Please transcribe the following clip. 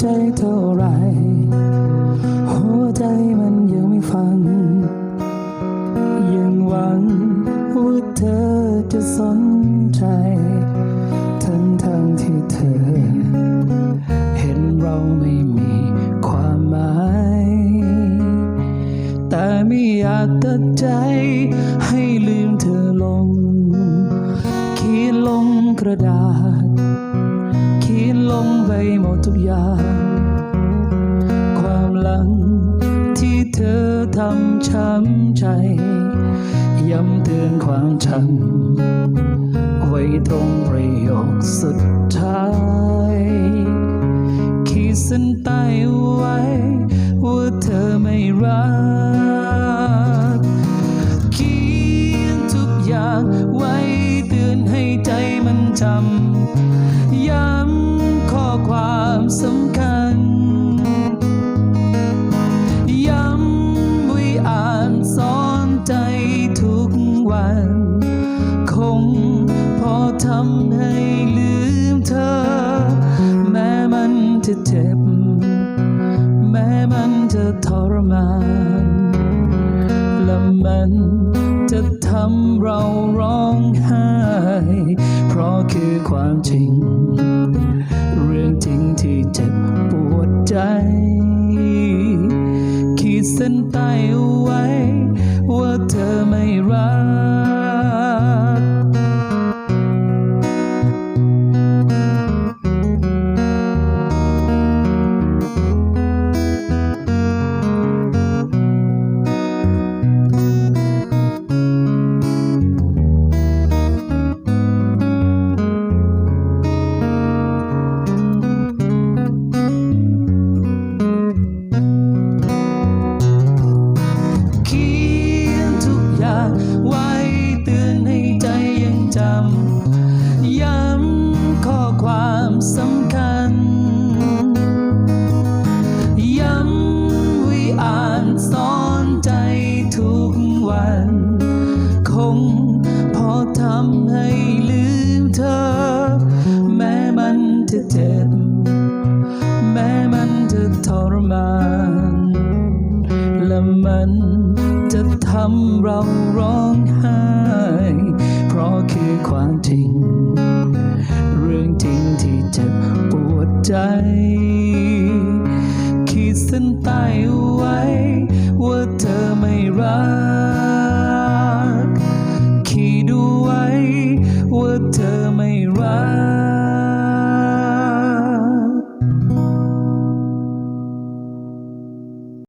ใจเท่าไร หัวใจมันยังไม่ฟัง ยังหวังว่าเธอจะสนใจ ทั้งทางที่เธอ เห็นเราไม่มีความหมาย แต่ไม่อยาจตัดใจให้ลืมเธอลง เขียนลงกระดาษ ลงไปหมดทุกอย่าง ความหลังที่เธอทำช้ำใจ ย้ำเตือนความจำไว้ตรงประโยคสุดท้าย ขีดเส้นใต้ไว้ ว่าเธอไม่รักเขียนทุกอย่างไว้เตือนให้ใจมันจำย้ำ ความสำคัญ ย้ำไว้อ่านสอนใจทุกวัน คงพอทำให้ลืมเธอ แม้มันจะเจ็บ แม้มันจะทรมาน และมันจะทำเราร้องไห้ เพราะคือความจริง ใจ ขีดเส้นใต้เอาไว้ ว่าเธอไม่รัก อยางไว้เตือนให้ใจยังจำ ย้ำข้อความสำคัญ ย้ำว้อ่านสอนใจทุกวัน คงพอทำให้ลืมเธอ แม้มันจะเจ็บ และมันจะทำเราร้องไห้ เพราะคือความจริง เรื่องจริงที่เจ็บปวดใจ